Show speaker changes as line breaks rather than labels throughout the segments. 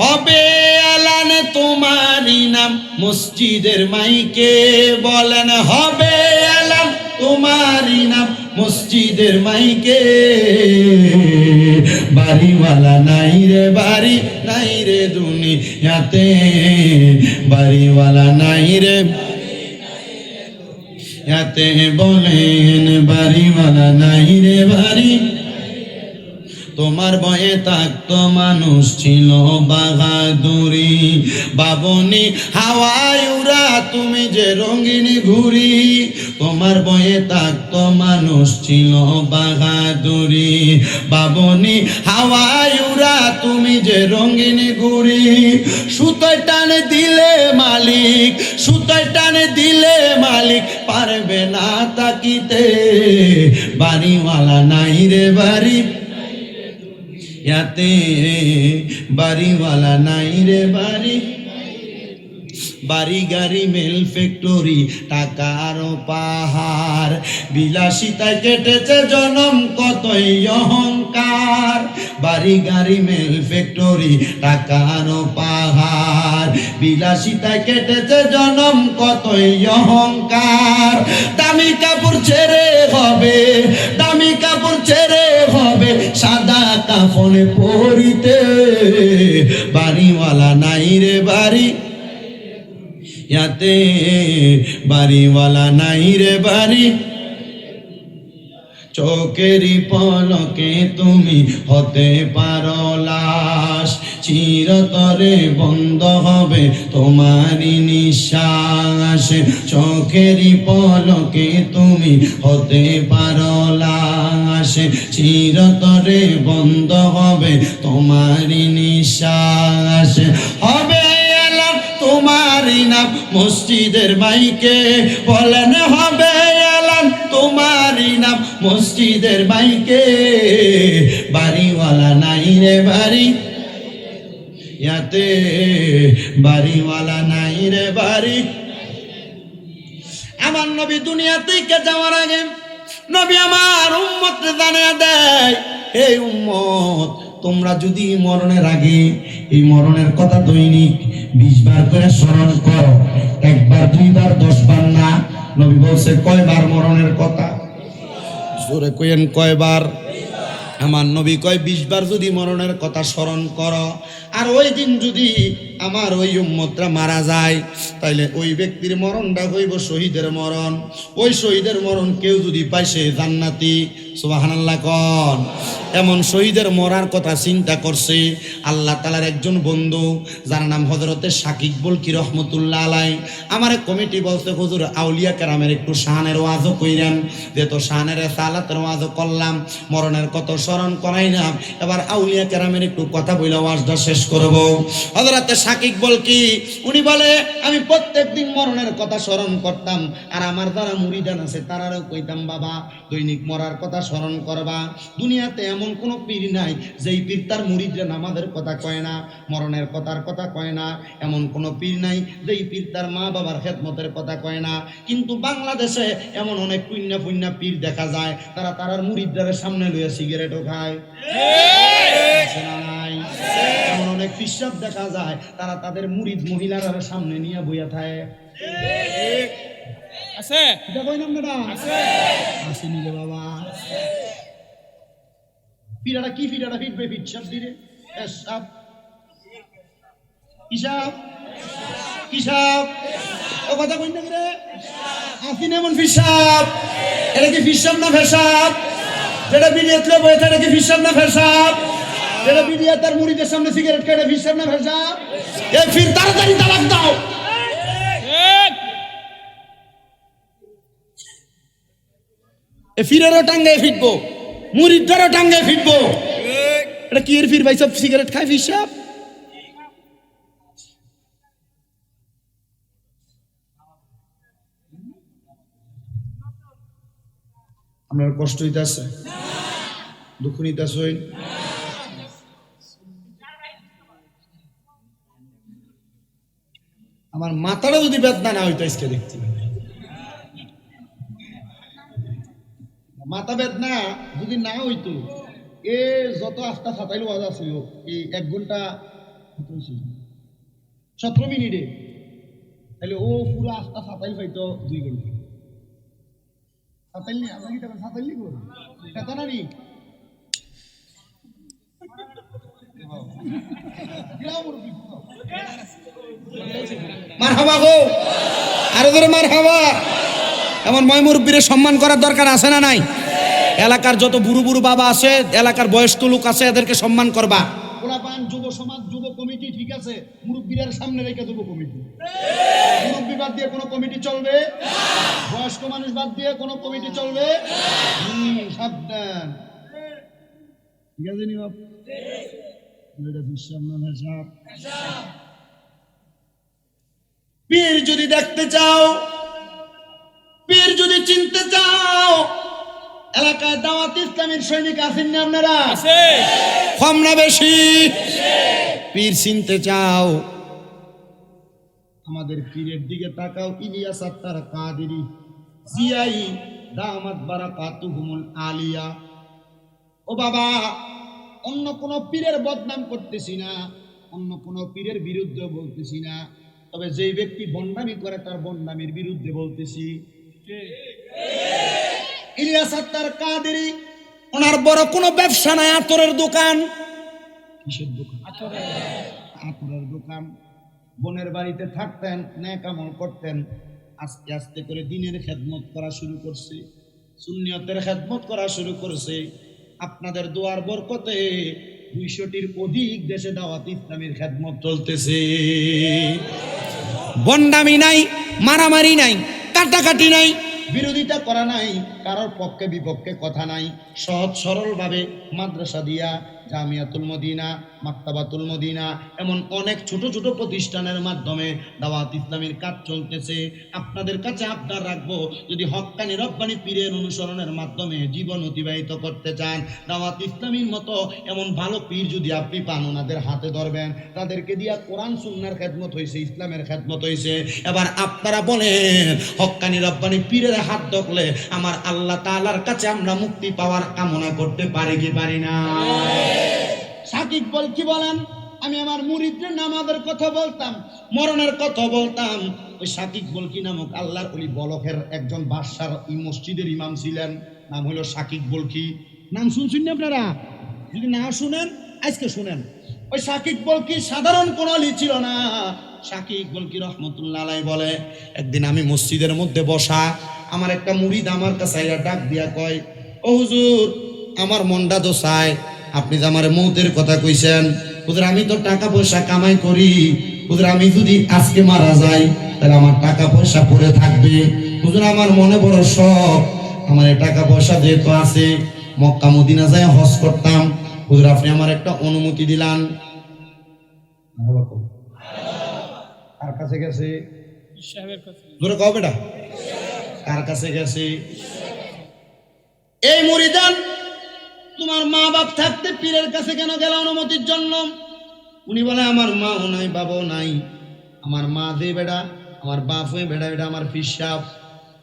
হবে আলান তোমারই নাম। মসজিদের মাইকে বলেন, হবে আলান তোমারই নাম। মসজিদের মাইকে। বাড়িওয়ালা নাই রে বাড়ি, নাই রে দুনিয়াতে। বাড়িওয়ালা নাই রে ইয়াতে বলেন, বাড়িওয়ালা নাই রে বাড়ি তোমার বয়ে থাকতো মানুষ ছিল বাহাদুরি। বাবনি হাওয়ায় উড়া, তুমি যে রঙিনী ঘুরি তোমার বয়ে থাকতো মানুষ ছিল বাহাদুরি। বাবনি হাওয়ায় উড়া, তুমি যে রঙিনী ঘুরি সুতোয় টানে দিলে মালিক, সুতোয় টানে দিলে মালিক, পারবে না তাকিতে। বাড়িওয়ালা নাই রে বাড়ি ইয়াতে বাড়িওয়ালা নাই রে বাড়ি। বাড়ি গাড়ি মেল ফ্যাক্টরি, টাকার পাহাড়। বিলাসিতায় কেটেছে জনম, কতই অহংকার। বাড়ি গাড়ি মেল ফ্যাক্টরি, টাকার পাহাড়। বিলাসিতায় কেটেছে জনম, কতই অহংকার। দামি কাপড় ছেড়ে হবে, দামি কাপড় ছেড়ে কাফনে পরিতে বাড়িওয়ালা নাই রে বাড়ি। ইয়াতে বাড়িওয়ালা নাই রে বাড়ি। চোখেরই পলকে তুমি হতে পারো লাশ। চিরতরে বন্ধ হবে তোমারই নিঃশ্বাস। চোখেরই পলকে তুমি হতে পারো লাশ। চিরতরে বন্ধ হবে, তোমারই নিঃশ্বাস। হবে এলাম তোমারই নাম, মসজিদের মাইকে বলেন, হবে এলাম তোমারই নাম, মসজিদের মাইকে। বাড়িওয়ালা নাই রে বাড়ি, ইয়াতে বাড়িওয়ালা নাই রে বাড়ি। আমার নবী দুনিয়া থেকে যাওয়ার আগে নবী আমার উম্মত জানিয়ে দেয় এই উম্মত, তোমরা যদি মরণের আগে এই মরণের কথা দৈনিক বিশ বার করে স্মরণ করো, একবার, দুইবার, দশ বার না। নবী বলছে, কয়বার মরণের কথা? জোরে কইেন কয়বার? আমার নবী কয়, বিশ বার যদি মরণের কথা স্মরণ করো। আর ওই দিন যদি আমার ওই উম্মতরা মারা যায়, তাইলে ওই ব্যক্তির মরণটা হইব শহীদের মরণ। ওই শহীদের মরণ কেউ যদি সে জান্নাতি। সুবহানাল্লাহ কন। এমন শহীদের মরার কথা চিন্তা করছে। আল্লাহ তালার একজন বন্ধু, যার নাম হজরতে শাকিক বলকি রহমতুল্লাহ আলাই আমার কমিটি বলছে, হুজুর, আউলিয়া কেরামের একটু শাহানের ওয়াজও কইরেন। যে তো শাহানের সালাতের ওয়াজও করলাম, মরণের কত স্মরণ করাইলাম, এবার আউলিয়া কেরামের একটু কথা বইলে ওয়াজটা শেষ করব। হজরতে শাকিক বলকি উনি বলে, আমি প্রত্যেক দিন মরণের কথা স্মরণ করতাম, আর আমার যারা মুড়িদান আছে, তারারও কইতাম, বাবা, দৈনিক মরার কথা স্মরণ করবা। দুনিয়াতে এমন কোনো পীর নাই যেই পীর তার মুড়িদরা নামাজের কথা কয় না মরণের কথার কথা কয় না। এমন কোনো পীর নাই যেই পীর তার মা বাবার খেদমতের কথা কয় না। কিন্তু বাংলাদেশে এমন অনেক পুণ্য পুণ্য পীর দেখা যায় তারা তারার মুড়িদারের সামনে লইয়া সিগারেটও খায়। আছে এমন অনেক ফিসাব দেখা যায় তারা তাদের মুরিদ মহিলার সামনে নিয়ে বইয়া থাকে।
আছে?
রে বাবা। পিড়াটা কি পিড়াটা ফিটবে ফিটসাপ দিরে সাপ কিসাব। কিসাব। ও কথা কই না রে আসিন এমন ফিসাব। এটা কি ফিসাব না ফেসাব? যেটা বইতে এটা কি ফিসাব না ফেসাব? যেটা বিড়িয়া মুড়িদের সামনে সিগারেট খেয়ে ফিসাব না ফেসাব? এ ফির তাড়াতাড়ি তালাক দাও। এ ফিরেরও টাঙ্গায় ফিটবো মুড়িদারও টাঙ্গায় ফিটবো এটা কি এর ফির ভাই? সব সিগারেট খায় ফিসাব আপনার কষ্ট হইতে আছে দুঃখ নিতে আসই আমার মাথাটা যদি বেদনা না হইতো আজকে দেখছি মাথা বেদনা যদি না হইতো, এ যত আস্থা ফাটাইল ওয়াজ আছিল এই এক ঘণ্টা সতেরো মিনিটে। তাহলে ও পুরো আস্তা সাতাইল পাইতো দুই ঘণ্টা। সাতাইল নি? আমরা গো। আরও ধরে মার হাবা এমন ময় মুরব্বীরে সম্মান করার দরকার আছে না নাই? এলাকার যত বুড়ো বুড়ো বাবা আছে, এলাকার বয়স্ক লোক আছে, এদেরকে সম্মান করবা। যুব সমাজ, যুব কমিটি, ঠিক আছে? সামনে রেখে কমিটি। মুরব্বী বাদ দিয়ে কোনো কমিটি চলবে? বয়স্ক মানুষ বাদ দিয়ে কোনো কমিটি চলবে? ঠিক আছে পীর যদি দেখতে চাও পীর যদি চিনতে চাও এলাকায় দাওয়াত ইসলামের সৈনিক আছেন না আপনারা?
আছে।
কম না বেশি। পীর চিনতে চাও আমাদের পীরের দিকে তাকাও ইলিয়াস আত্মার কাদেরি জিয়াই দামাত বারাকাতুহুমুল আলিয়া। ও বাবা অন্য কোন পীরের বদনাম করতেছি না অন্য কোন পীরের বিরুদ্ধে বলতেছি না তবে যেই ব্যক্তি বন্ডামি করে তার বন্ডামির বিরুদ্ধে বলতেছি ইলিয়াস আত্মার কাদেরি, ওনার বড় কোনো ব্যবসা নাই, আতরের দোকান। কিসের দোকান? আতরের দোকান। বোনের বাড়িতে থাকতেন, ন্যাক আমল করতেন। আস্তে আস্তে করে দিনের খেদমত করা শুরু করছে। সুন্নিয়তের খেদমত করা শুরু করছে। আপনাদের দোয়ার বরকতে দুইশোটির অধিক দেশে দাওয়াত ইসলামের খেদমত চলতেছে। বন্ডামি নাই, মারামারি নাই। কাটাকাটি নাই। বিরোধিতা করা নাই, কারোর পক্ষে বিপক্ষে কথা নাই। সহজ সরল ভাবে মাদ্রাসা দিয়া জামিয়াতুল মদিনা, মাক্তাবাতুল মদিনা, এমন অনেক ছোট ছোট প্রতিষ্ঠানের মাধ্যমে দাওয়াত ইসলামের কাজ চলতেছে। আপনাদের কাছে আবদার রাখব, যদি হক্কানি রব্বানি পীরের অনুসরণের মাধ্যমে জীবন অতিবাহিত করতে চান, দাওয়াত ইসলামীর মতো এমন ভালো পীর যদি আপনি পান, ওনাদের হাতে ধরবেন। তাদেরকে দিয়া কোরআন, সুন্নার খেদমত হয়েছে ইসলামের খেদমত হয়েছে এবার আপনারা বলেন হক্কানি রব্বানি পীরের হাত ধরলে আমার আল্লাহ তাআলার কাছে আমরা মুক্তি পাওয়ার কামনা করতে পারি কি পারি না? সাকিব বল কি বলেন? আমি আমার মুরিদদের নামাজের কথা বলতাম, মরণের কথা বলতাম। ওই সাকিব বলকি নামক আল্লাহর ওলি বলকের একজন বাদশার এই মসজিদের ইমাম ছিলেন, নাম হলো সাকিব বলকি। নাম শুনছেন না আপনারা? যদি না শুনেন, আজকে শুনেন। ওই সাকিব বলকি সাধারণ কোন অলি ছিল না। সাকিব বলকি রহমতুল্লাহ বলে, একদিন আমি মসজিদের মধ্যে বসা, আমার একটা মুরিদ আমার কাছে ডাক দিয়া কয়, ও হুজুর, আমার মনটা চায় আপনি যে আমার মৌতের কথা কইছেন ওদের আমি তো টাকা পয়সা কামাই করি। ওদের আমি যদি আজকে মারা যাই, তাহলে আমার টাকা পয়সা পড়ে থাকবে। হুজুর, আমার মনে বড় শখ। আমার টাকা পয়সা যেহেতু আছে মক্কা মদিনা যায় হজ করতাম। হুজুর, আপনি আমার একটা অনুমতি দিলান। কার কাছে গেছে? কার কাছে গেছে? এই মুরিদান তোমার মা বাপ থাকতে পীরের কাছে কেন গেল অনুমতির জন্য? উনি বলে আমার মাও নাই বাবাও নাই। আমার মা যে বেড়া আমার বাপ হয়ে বেড়া বেড়া আমার পিসাব।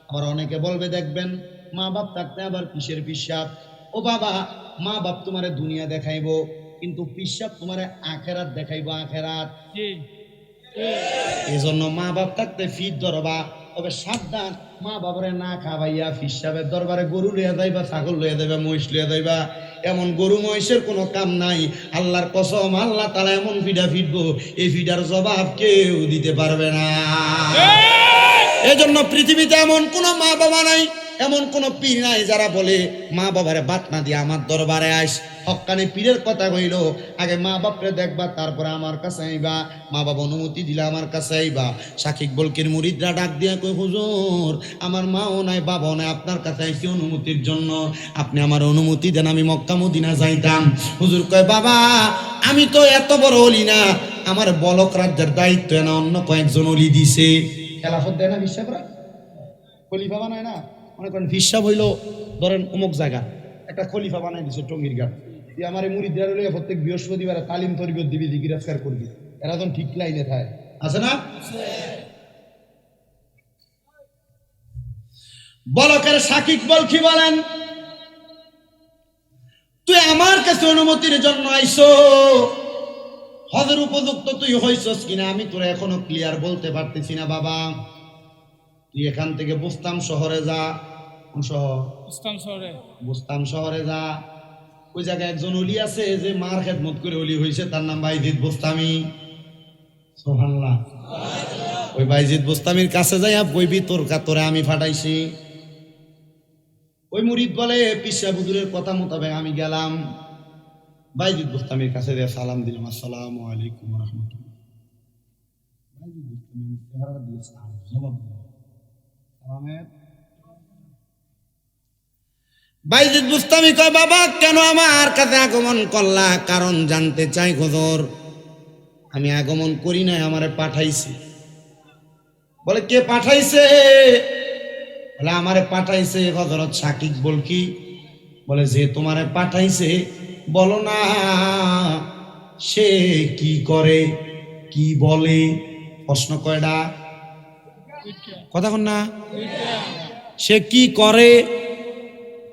আবার অনেকে বলবে দেখবেন মা বাপ থাকতে আবার পিসের পিসাব? ও বাবা মা বাপ তোমারে দুনিয়া দেখাইবো কিন্তু পিসাব তোমারে আখেরাত দেখাইবো আখেরাত।
জি।
এই জন্য মা বাপ থাকতে ফিট ধরবা। তবে সাবধান মা বাবারে না খাওয়াইয়া ফিসাবের দরবারে গরু লইয়া যাইবা ছাগল লইয়া যাইবা মহিষ লইয়া যাইবা এমন গরু মহিষের কোনো কাম নাই। আল্লাহর কসম আল্লাহ তালা এমন ফিডা ফিটবো এই ফিডার জবাব কেউ দিতে পারবে না। এই জন্য পৃথিবীতে এমন কোনো মা বাবা নাই এমন কোনো পীর নাই যারা বলে, মা বাবারে বাত না দিয়ে আমার দরবারে আস হকানি পীরের কথা কইল, আগে মা বাপরে দেখবা, তারপরে আমার কাছে আইবা। মা বাবা অনুমতি দিলে আমার কাছে আইবা। সাকিব বলকির মুরিদরা ডাক দিয়া কই হুজুর, আমার মাও নাই, বাবাও নাই, আপনার কাছে আইছি অনুমতির জন্য। আপনি আমার অনুমতি দেন, আমি মক্কা মদিনা যাইতাম। হুজুর কয়, বাবা, আমি তো এত বড় অলি না। আমার বলক রাজ্যের দায়িত্ব না অন্য কয়েকজন অলি দিছে। খেলাফত দেয় না বিশ্বাসরা? খলিফা বানায় না? মনে করেন হিসাব হইল, ধরেন অমুক জায়গা, একটা খলিফা বানাই দিছে টঙ্গির ঘাট। তুই আমার এই মুড়ি দেওয়ার লইয়া প্রত্যেক বৃহস্পতিবার তালিম তরবিয়ত দিবি গিরাজকার করবি। এরা তখন ঠিক লাইনে থাকে। আছে না? বলকের সাকিব বল কি বলেন? তুই আমার কাছে অনুমতির জন্য আইসো। হজের উপযুক্ত তুই হইছস কিনা আমি তোরা এখনও ক্লিয়ার বলতে পারতেছি না, বাবা। তুই এখান থেকে বুঝতাম শহরে যা। কোন শহর
ইসলাম শহরে।
বুস্তাম শহরে যা। ওই জায়গায় একজন অলি আছে যে মার খেদমত করে অলি হয়েছে তার নাম বাইজিদ বুস্তামি। সোহানলা ওই বাইজিদ বুস্তামির কাছে যাইয়া বইবি তোর তোরে আমি ফাটাইছি। ওই মুরিদ বলে পিসা বুদুরের কথা মোতাবেক আমি গেলাম। বাইজিদ বুস্তামির কাছে দিয়ে সালাম দিলাম আসসালামু আলাইকুম রহমতুল্লাহ। বাইজিদ বুস্তামি আমার চেহারা দিয়ে সালাম জবাব দিল। সালামের বাইজিদ বুস্তামি কয় বাবা কেন আমার কাছে আগমন করলা? কারণ জানতে চাই খোঁজর আমি আগমন করি নাই আমারে পাঠাইছে। বলে কে পাঠাইছে? বলে আমারে পাঠাইছে হজরত সাকিব বল কি বলে যে তোমারে পাঠাইছে বলো না সে কি করে কি বলে? প্রশ্ন কয়টা কথা না। সে কি করে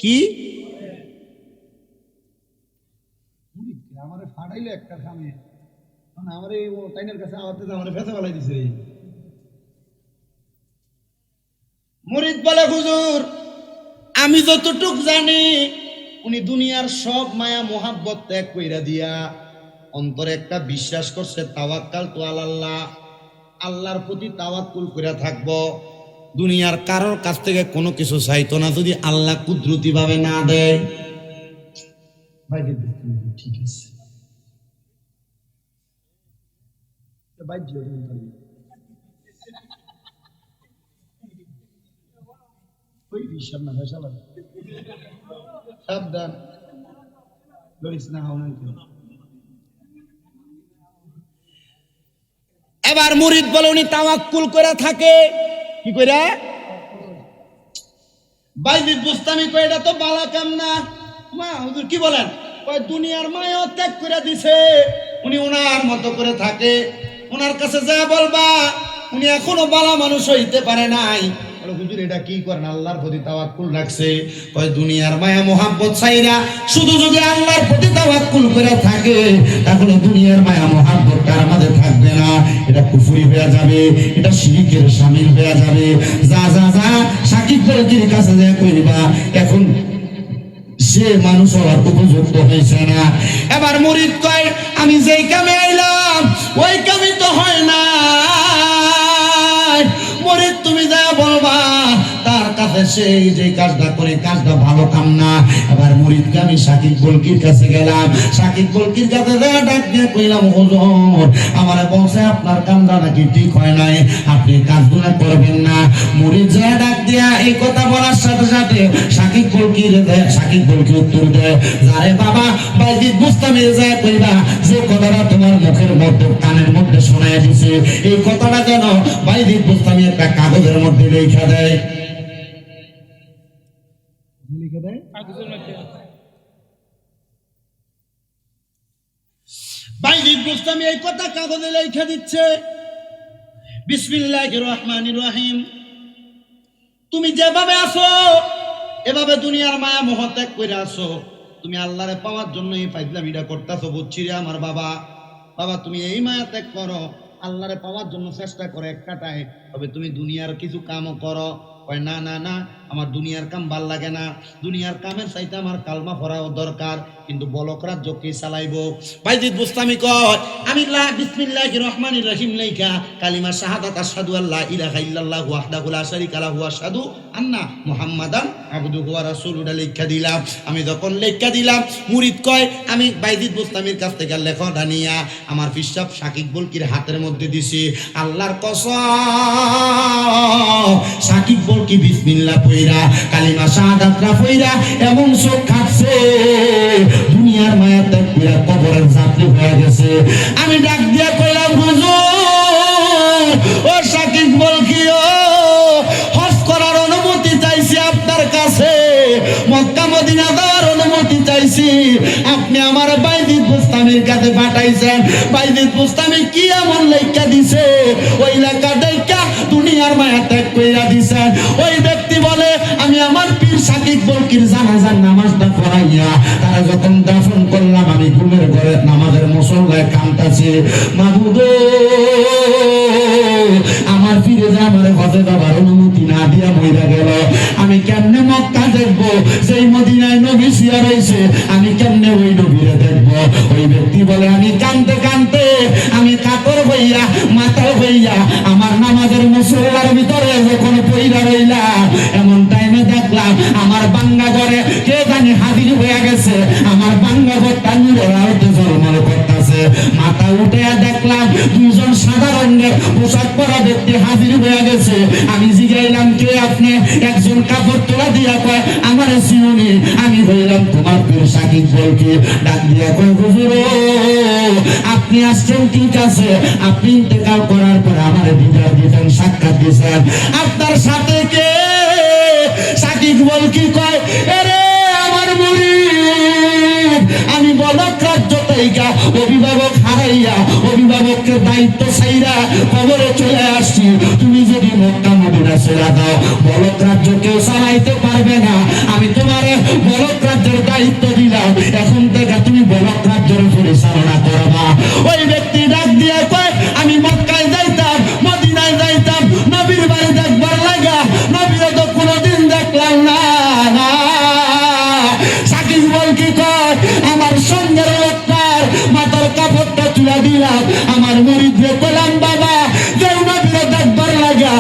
কি? আমারে ফাটাইলে একটা আমার টাইনের কাছে আমার ফেসে ফেলাই দিছে। মুরিদ বলে, হুজুর, আমি যতটুক জানি, উনি দুনিয়ার সব মায়া, মোহাব্বত ত্যাগ কইরা দিয়া অন্তরে একটা বিশ্বাস করছে, তাওয়াক্কাল তো আল্লাহ আল্লাহর প্রতি তাওয়াক্কুল কইরা থাকব। দুনিয়ার কারোর কাছ থেকে কোনো কিছু চাইতো না, যদি আল্লাহ কুদরতি ভাবে না দেয়। ঠিক আছে। সাবধান। না এবার মুরিদ বলে, উনি তাওয়াক্কুল করে থাকে। কি কই এটা তো বালা কাম না। কি বলেন? দুনিয়ার মায়া ত্যাগ করে দিছে। উনি মতো করে থাকে। কাছে যা বলবা, উনি এখনও বালা মানুষ হইতে পারে নাই। হুজুর, এটা কি করেন? আল্লাহর প্রতি তাওয়াক্কুল রাখছে। কয়, দুনিয়ার মায়া, মোহাব্বত চাইরা শুধু যদি আল্লাহর প্রতি তাওয়াক্কুল করে থাকে, তাহলে দুনিয়ার মায়া, মোহাব্বত তার আমাদের থাকবে না। এটা কুফুরি হয়ে যাবে, এটা শিরিকের হয়ে যাবে। যা যা যা, সাকিব কাছে যা এখন সে মানুষ হওয়ার উপযুক্ত হয়েছে না। এবার মুরিদ কয়, আমি যেই কামে আইলাম, ওই কামে তো হয় না। কাছে যে কাজটা করে, কাজটা ভালো কাম না। এবার মুরিদকে আমি সাকিব বলকির কাছে গেলাম। সাকিব বলকির কাছে ডাক দিয়ে কইলাম, হুজুর, আমার বলছে আপনার কামটা নাকি ঠিক হয় নাই? আপনি কাজগুলো করবেন না। মুরিদ যা ডাক দিয়া এই কথা বলার সাথে সাথে সাকিব বলকির সাকিব বলকি উত্তর দেয় যারে বাবা, বাইজিদ বুঝতামে যায় কইবা, যে কথাটা তোমার মুখের মধ্যে, কানের মধ্যে শোনায় দিছে, এই কথাটা যেন বাইজিদ বুঝতামি একটা কাগজের মধ্যে লেখা দেয়। বাইজিদ বুস্তামি এই কথা কাগজে লেখা দিচ্ছে, বিসমিল্লাহির রহমানির রহিম, তুমি যেভাবে আসো এভাবে দুনিয়ার মায়া মোহ ত্যাগ করে আসো তুমি আল্লাহরে পাওয়ার জন্য এই ফাইজলামিটা করতেছো, বুঝছি রে আমার বাবা। বাবা, তুমি এই মায়া ত্যাগ করো, আল্লাহরে পাওয়ার জন্য চেষ্টা করো এক কাটায় তবে তুমি দুনিয়ার কিছু কামও করো। কয়, না না না আমার দুনিয়ার কাম ভালো লাগে না। দুনিয়ার কামের চাইতে আমার কালমা পড়াও দরকার। কিন্তু বলক রাজ্য চালাইব। বাইজিদ বুস্তামি কয়, আমি লা বিসমিল্লাহির রহমানির রহিম লেখা কালিমা শাহাদাত আশহাদু আল্লা ইলাহা ইল্লাল্লাহু ওয়াহদাহু লা শারীকা লাহু আশহাদু আন্না মুহাম্মাদান আবদুহু ওয়া রাসূলুহু। লেখা দিলাম। আমি যখন লেখা দিলাম, মুরিদ কয়, আমি বাইজিদ বুস্তামির কাছ থেকে লেখাটা নিয়া আমার পিসাব সাকিব বলকির হাতের মধ্যে দিছি। আল্লাহর কসম সাকিব বলকি বিসমিল্লাহ কালিমা এমন খাচ্ছে দুনিয়ার মায়া ত্যাগ কইরা কবরের যাত্রী হয়ে গেছে। আমি ডাক কইলাম, হুজুর, ও সাকিব হজ করার অনুমতি চাইছি আপনার কাছে। মক্কা মদিনা যাওয়ার অনুমতি চাইছি। আপনি আমার বাইদিত বুস্তামির কাছে পাঠাইছেন। বাইদিত বুস্তামি কি এমন লেখা দিছে? ওই লেখা দেখা দুনিয়ার মায়া ত্যাগ দিছেন। ওই ব্যক্তি বলে আমার পীর সাকিব বলকির জানাজার নামাজটা পড়াইয়া তারা যখন দাফন করলাম, আমি ঘুমের ঘরে নামাজের মুসল্লায় কামতাছে মাহুদ আমার ফিরে যা আমার হজে যাবার অনুমতি না দিয়া মইরা গেল। আমি কেমনে মক্কা দেখব? সেই মদিনায় নবী শুয়া রয়েছে, আমি কেমনে ওই নবীরে দেখব? ওই ব্যক্তি বলে, আমি কানতে কানতে আমি কাতর হইয়া, মাতাল হইয়া, আমার নামাজের মুসল্লার ভিতরে যখন পইরা রইলাম আমার বাঙ্গা ঘরে কে জানি হাজির হয়ে গেছে? আমার বাঙ্গা ঘরটা নূরের করতেছে। মাথা উঠে দেখলাম রঙের পোশাক পরা ব্যক্তি হাজির হয়ে গেছে। আমি জিগাইলাম, কে আপনি? একজন কাপড় তোলা দিয়া কয়, আমার আমি হইলাম তোমার বলকে। ডাক দিয়া কয়, হুজুর আপনি আসছেন ঠিক আছে। আপনি ইন্তেকাল করার পর আমার দিদার দিতেন, সাক্ষাৎ দিয়েছেন আপনার সাথে কে সাকিব বল কি কয়? আমার মুরিদ, আমি বলক রাজ্য অভিভাবক হারাইয়া, অভিভাবককে দায়িত্ব কবরে চলে আসছি। তুমি যদি মক্কা মদিনা দাও বলক রাজ্য কেউ চালাইতে পারবে না। আমি তোমার বলক রাজ্যের দায়িত্ব দিলাম। এখন থেকে তুমি বলক রাজ্যের পরিচালনা করবা। ওই ব্যক্তি ডাক দিয়ে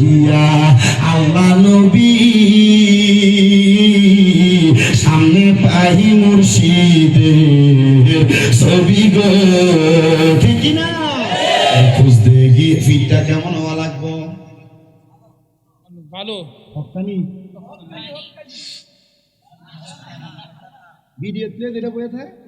গিয়া আল্লাহ নবী সামনে পাই মুর্শিদের ছবি গো। ঠিক না? খুঁজতে গিয়ে ফিটটা কেমন হওয়া লাগবো?
ভালো।
হকানি ভিডিও প্লে যেটা বয়ে থাকে